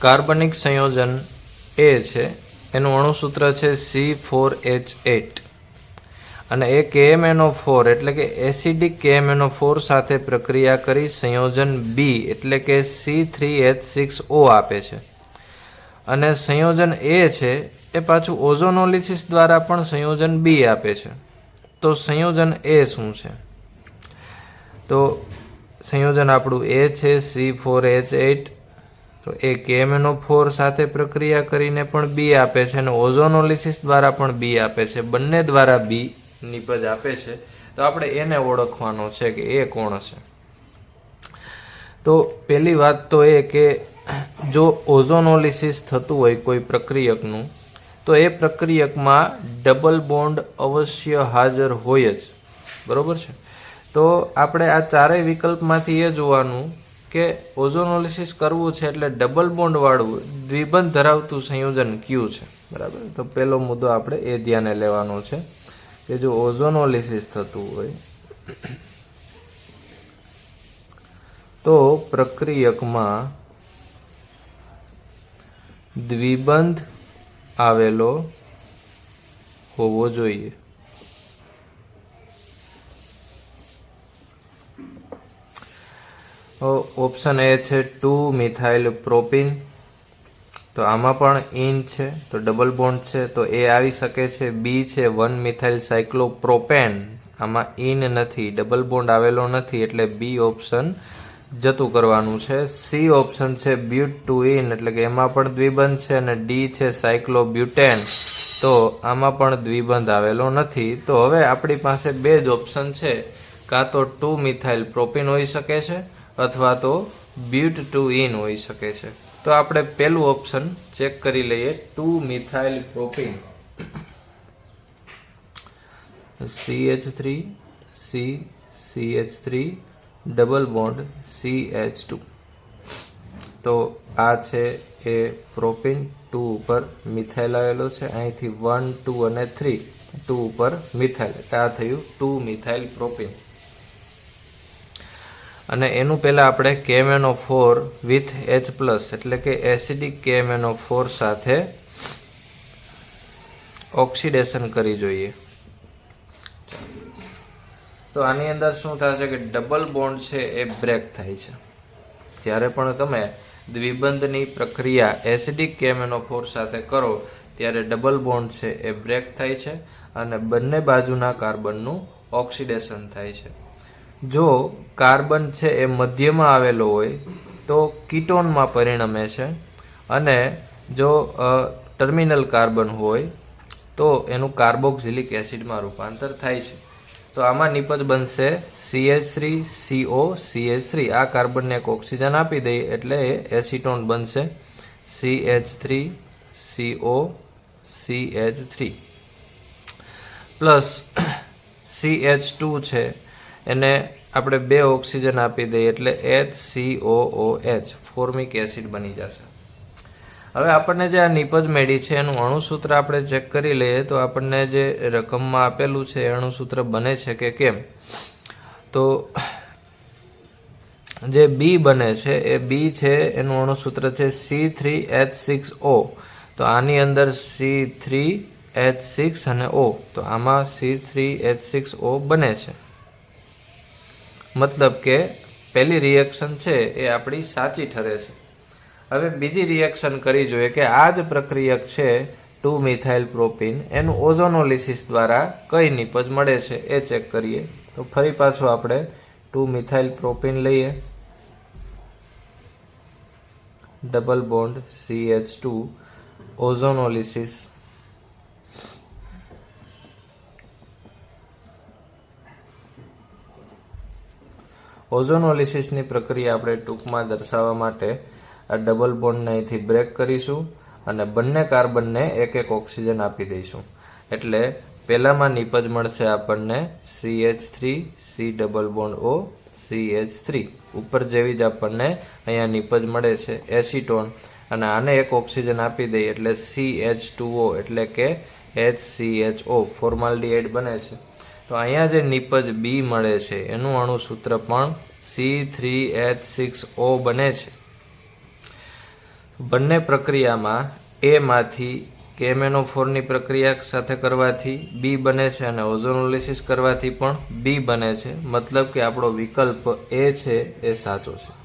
કાર્બનિક સંયોજન એ છે, એનું અણુસૂત્ર છે સી ફોર એચ એટ અને એ કેએમએનઓ ફોર એટલે કે એસિડિક કેએમએનઓ ફોર સાથે પ્રક્રિયા કરી સંયોજન બી એટલે કે C three H six O આપે છે. અને સંયોજન એ છે, એ પાછું ઓઝોનોલિસિસ દ્વારા પણ સંયોજન બી આપે છે. તો સંયોજન એ શું છે? તો સંયોજન આપણું એ છે સી ફોર એચ એટ તો એ કેએમએનઓ ફોર સાથે પ્રક્રિયા કરીને પણ બી આપે છે અને ઓઝોનોલિસિસ દ્વારા પણ બી આપે છે. બંને દ્વારા બી નિપજ આપે છે. તો આપણે એને ઓળખવાનો છે કે એ કોણ છે તો પહેલી વાત તો એ કે જો ઓઝોનોલિસિસ થતું હોય કોઈ પ્રક્રિયકનું, તો એ પ્રક્રિયકમાં ડબલ બોન્ડ અવશ્ય હાજર હોય જ. બરોબર છે? તો આપણે આ ચારેય વિકલ્પમાંથી એ જોવાનું કે ઓઝોનોલિસિસ કરવું છે એટલે ડબલ બોન્ડવાળું દ્વિબંધ ધરાવતું સંયોજન કયું છે. બરાબર? તો પહેલો મુદ્દો આપણે એ ધ્યાને લેવાનો છે કે જો ઓઝોનોલિસિસ થતું હોય તો પ્રક્રિયકમાં દ્વિબંધ આવેલો હોવો જોઈએ. ઓપ્શન એ છે ટુ મિથાઇલ પ્રોપિન તો આમાં પણ ઇન છે, તો ડબલ બોન્ડ છે, તો એ આવી શકે છે. બી છે વન મિથાઇલ સાયક્લોપ્રોપેન આમાં ઇન નથી ડબલ બોન્ડ આવેલો નથી, એટલે બી ઓપ્શન જતું કરવાનું છે. સી ઓપ્શન છે બ્યુટ ટુ ઇન એટલે કે એમાં પણ દ્વિબંધ છે, અને ડી છે સાયક્લોબ્યુટેન તો આમાં પણ દ્વિબંધ આવેલો નથી. તો હવે આપણી પાસે બે જ ઓપ્શન છે. કાં તો ટુ મિથાઇલ પ્રોપિન હોઈ શકે છે અથવા તો બ્યુટ ટુ ઇન હોઈ શકે છે. તો આપણે પહેલું ઓપ્શન ચેક કરી લઈએ. Two methyl propene C H three C C H three double bond C H two તો આ છે એ પ્રોપિન ટુ ઉપર મિથાઇલ આવેલો છે. અહીંથી વન ટુ અને થ્રી ટુ ઉપર મિથાઇલ આ થયું ટુ મિથાઇલ પ્રોપિન અને એનું પહેલાં આપણે KMnO four with H plus એટલે કે એસિડિક કેમેનો ફોર સાથે ઓક્સિડેશન કરી જોઈએ. તો આની અંદર શું થશે કે ડબલ બોન્ડ છે એ બ્રેક થાય છે. જ્યારે પણ તમે દ્વિબંધની પ્રક્રિયા એસિડિક કેમેનો ફોર સાથે કરો, ત્યારે ડબલ બોન્ડ છે એ બ્રેક થાય છે અને બંને બાજુના કાર્બનનું ઓક્સિડેશન થાય છે. જો કાર્બન છે એ મધ્યમાં આવેલો હોય, તો કીટોનમાં પરિણમે છે. અને જો ટર્મિનલ કાર્બન હોય, તો એનું કાર્બોક્સિલિક એસિડમાં રૂપાંતર થાય છે. તો આમાં નિપજ બનશે CH three CO CH three આ કાર્બનને એક ઓક્સિજન આપી દઈએ એટલે એ એસિટોન બનશે C H three CO C H three plus C H two છે એને આપણે બે ઓક્સિજન આપી દઈએ એટલે H C O O H formic acid બની જશે. હવે આપણને જે આ નીપજ મેળી છે, એનું અણુસૂત્ર આપણે ચેક કરી લઈએ તો આપણને જે રકમમાં આપેલું છે એ અણુસૂત્ર બને છે કે કેમ? તો જે બી બને છે, એ બી છે, એનું અણુસૂત્ર છે C three H six O તો આની અંદર સી થ્રી એચ સિક્સ અને ઓ તો આમાં C three H six O બને છે. મતલબ કે પહેલી રિએક્શન છે એ આપણી સાચી ઠરે છે. હવે બીજી રિએક્શન કરી જોઈએ કે આ જ પ્રક્રિયક છે ટુ મિથાઇલ પ્રોપિન એનું ઓઝોનોલિસિસ દ્વારા કઈ નિપજ મળે છે એ ચેક કરીએ. તો ફરી પાછું આપણે ટુ મિથાઇલ પ્રોપિન લઈએ. Double bond C H two. Ozonolysis ઓઝોનોલિસિસની પ્રક્રિયા આપણે ટૂંકમાં દર્શાવવા માટે આ ડબલ બોન્ડને અહીંથી બ્રેક કરીશું અને બંને કાર્બનને એક એક ઓક્સિજન આપી દઈશું. એટલે પહેલામાં નિપજ મળશે આપણને C H three C double bond O C H three ઉપર જેવી જ આપણને અહીંયા નિપજ મળે છે એસિટોન અને આને એક ઓક્સિજન આપી દઈએ એટલે સી એચ ટુ ઓ એટલે કે H C H O formaldehyde બને છે. તો અહીંયા જે નિપજ બી મળે છે, એનું અણુસૂત્ર પણ C three H six O બને છે. બંને પ્રક્રિયામાં એમાંથી કેમેનો ફોરની પ્રક્રિયા સાથે કરવાથી બી બને છે અને ઓઝોનોલિસિસ કરવાથી પણ બી બને છે. મતલબ કે આપણો વિકલ્પ એ છે, એ સાચો છે.